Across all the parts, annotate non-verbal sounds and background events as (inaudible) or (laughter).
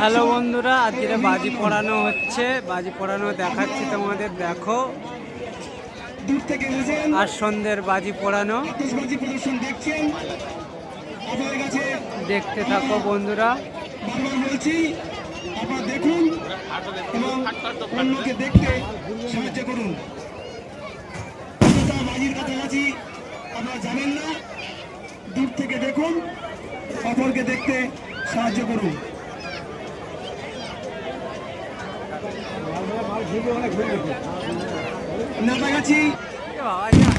Hello বন্ধুরা আজকে বাজি পড়ানো হচ্ছে। বাজি পড়ানো দেখাচ্ছি তোমাদের দেখো। আর সন্ধ্যের বাজি পড়ানো। দেখতে থাকো বন্ধুরা। দেখুন এবং অন্যকে দেখতে সাহায্য করুন। বাজির কাছাকাছি আপনারা যাবেন না। দূর থেকে দেখুন, অপরকে দেখতে সাহায্য করুন। যা।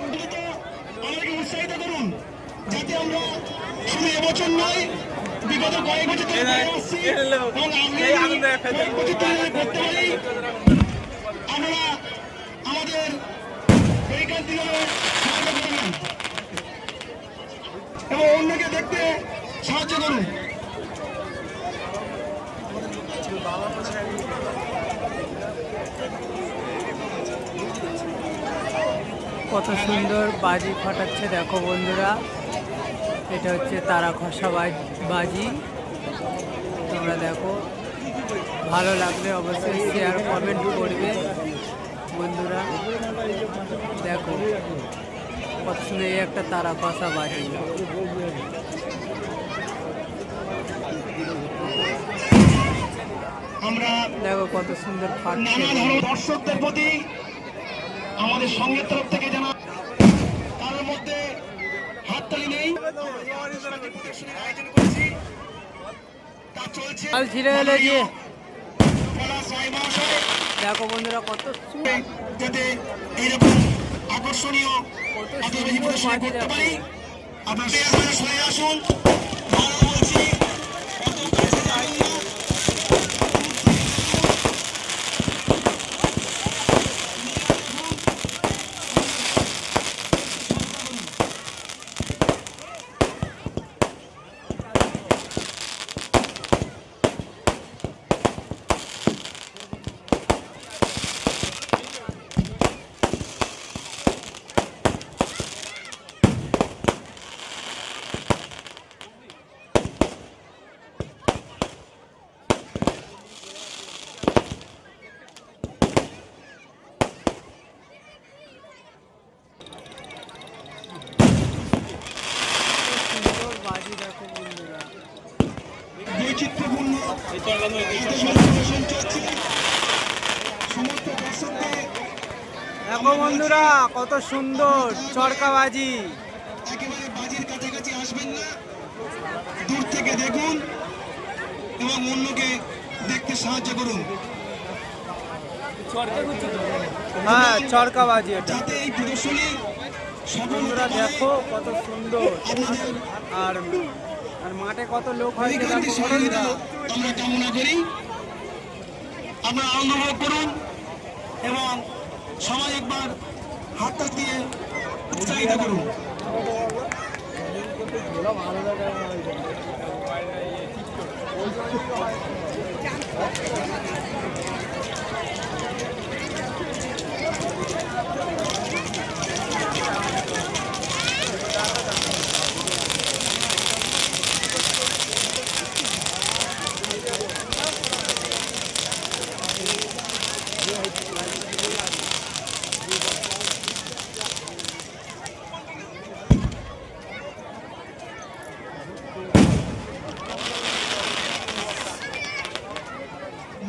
আমাদেরকে উৎসাহিত করুন। যাতে আমরা শুধু এবছর নয় বিগত কয়েক বছর ধরে আসছি এবং আমরা কয়েক বছর ধরে করতে পারি। আমরা আমাদের এবং অন্যকে দেখতে সাহায্য করুন। কত সুন্দর বাজি ফাটাচ্ছে দেখো বন্ধুরা। এটা হচ্ছে তারা খসা বাজ- তোমরা দেখো। ভালো লাগলে অবশ্যই শেয়ার কমেন্ট করবে বন্ধুরা। দেখো কত সুন্দর এই একটা তারা খসা বাজি। দেখো কত সুন্দর ফাটছে। দর্শকদের প্রতি আমাদের সঙ্গের তরফ থেকে জানা কাল ছিঁড়ে গেলে যে দেখো বন্ধুরা কত আকর্ষণীয় কত সুন্দর প্রদর্শনী দেখো আপনার আপনারা সরে আসুন। ভালো বলছি কত কাছে যাবেন না। সুন্দর বাজি দেখো বন্ধুরা বৈচিত্র্যপূর্ণ আতশবাজি প্রদর্শন চলছে সমস্ত দর্শকদের দেখো বন্ধুরা কত সুন্দর চরকা বাজি একেবারে বাজির কাছাকাছি আসবেন না। দূর থেকে দেখুন এবং অন্যকে দেখতে সাহায্য করুন। হ্যাঁ চরকা বাজি এটা এই প্রদর্শনী দেখো কত সুন্দর। আর মাঠে কত লোক হয় আমরা কামনা করি আমরা আনন্দ করুন এবং সবাই একবার হাতটা দিয়ে উৎসাহিত করুন।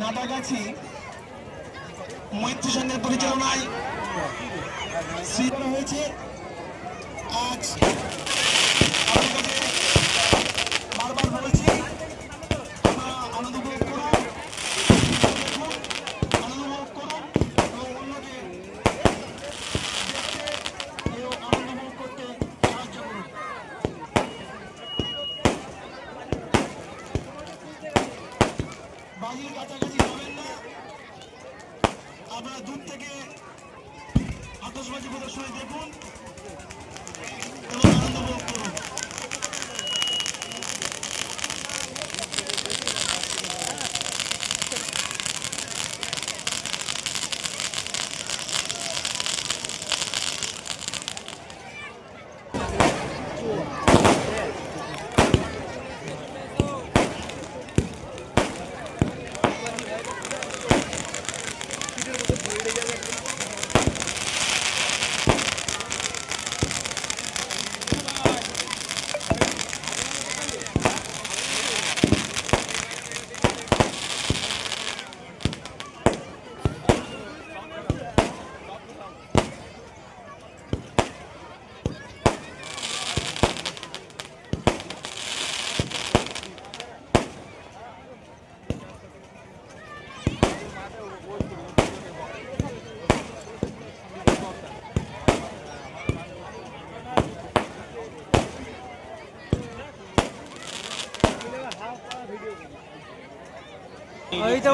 নাটাগাছি মৈত্রী সংঘের পরিচালনায় শ্রী করা হয়েছে আজ আপনাদের বারবার বলেছি আপনারা আনন্দ উপভোগ করুন দেখুন, আনন্দ উপভোগ করুন এবং অন্যকে দেখতে এবং আনন্দ উপভোগ করতে সাহায্য করুন বাজির কাছাকাছি যাবেন না। আপনারা দূর থেকে আতসবাজি প্রদর্শনী দেখুন। এবং আনন্দ উপভোগ করুন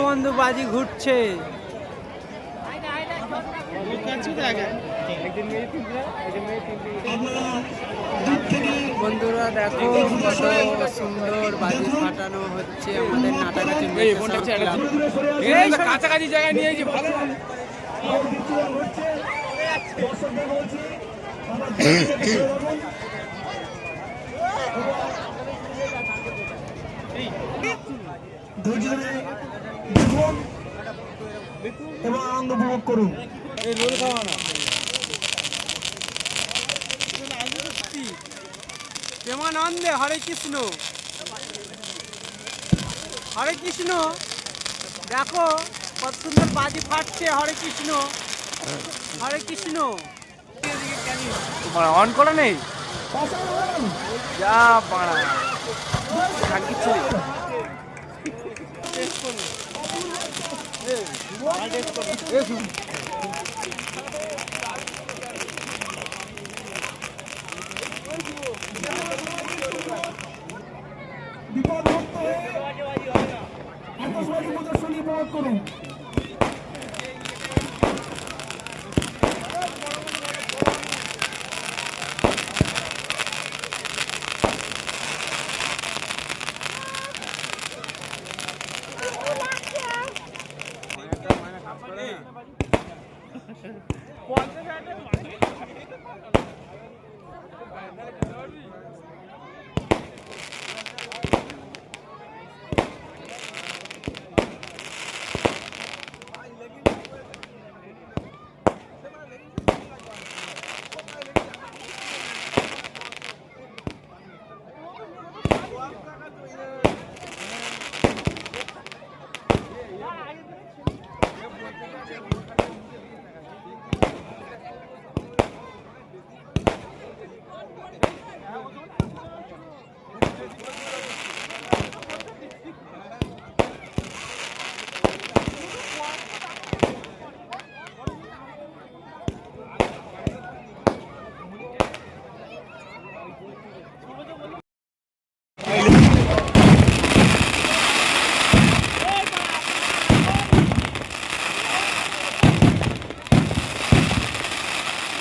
বন্ধু বাজি ঘুরছে বন্ধুরা দেখো কত সুন্দর বাজি ফাটানো হচ্ছে আমাদের নাটাকাটি কাছাকাছি জায়গায় নিয়ে ভালো। ধৈর্য ধরে দেখুন এবং আনন্দ উপভোগ করুন। প্রেমানন্দে হরে কৃষ্ণ। হরে কৃষ্ণ দেখো কত সুন্দর বাজি ফাটছে হরে কৃষ্ণ। হরে কৃষ্ণ। অন করে নেই? যা পাড়া থাকিচ্ছে বিপদমুক্ত হয়ে আকাশবাণী প্রদর্শনী প্রয়োগ করুন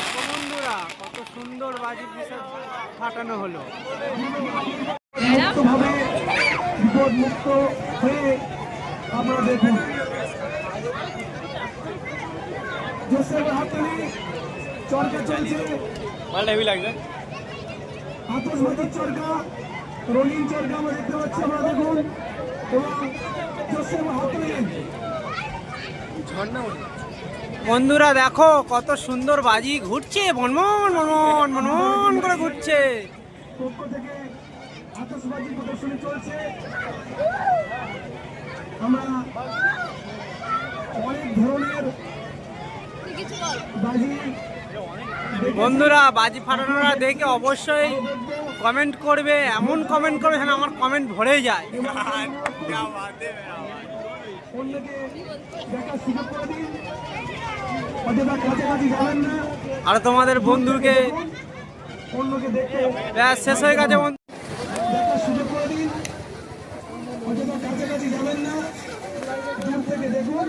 দেখো বন্ধুরা কত সুন্দর বাজি বিসর্জন ফাটানো হলো। মুক্তভাবে বিপদমুক্ত হয়ে আপনারা দেখুন জোসেফ হাততালি চরকা চলছে। মালটা হেভি লাগছে। আতসবাজির চরকা রঙিন চরকা আমরা দেখতে পাচ্ছি আমরা দেখুন। এবং জোসেফ হাততালি বন্ধুরা দেখো কত সুন্দর বাজি ঘুরছে মনমন মনমন মনমন করে ঘুরছে। পক্ষ থেকে আতসবাজি প্রদর্শনী চলছে আমরা অনেক ধরনের বাজি বন্ধুরা বাজি ফাটানোরা দেখে অবশ্যই কমেন্ট করবে এমন কমেন্ট করবে যেন আমার কমেন্ট ভরে যায়। (laughs) অন্যকে দেখার সুযোগ করে দিন অযথা কাছাকাছি যাবেন না আর তোমাদের বন্ধুকে ব্যাস শেষ হয়ে গেছে বন্ধু। দেখার সুযোগ করে দিন। অযথা কাছাকাছি যাবেন না। দূর থেকে দেখুন।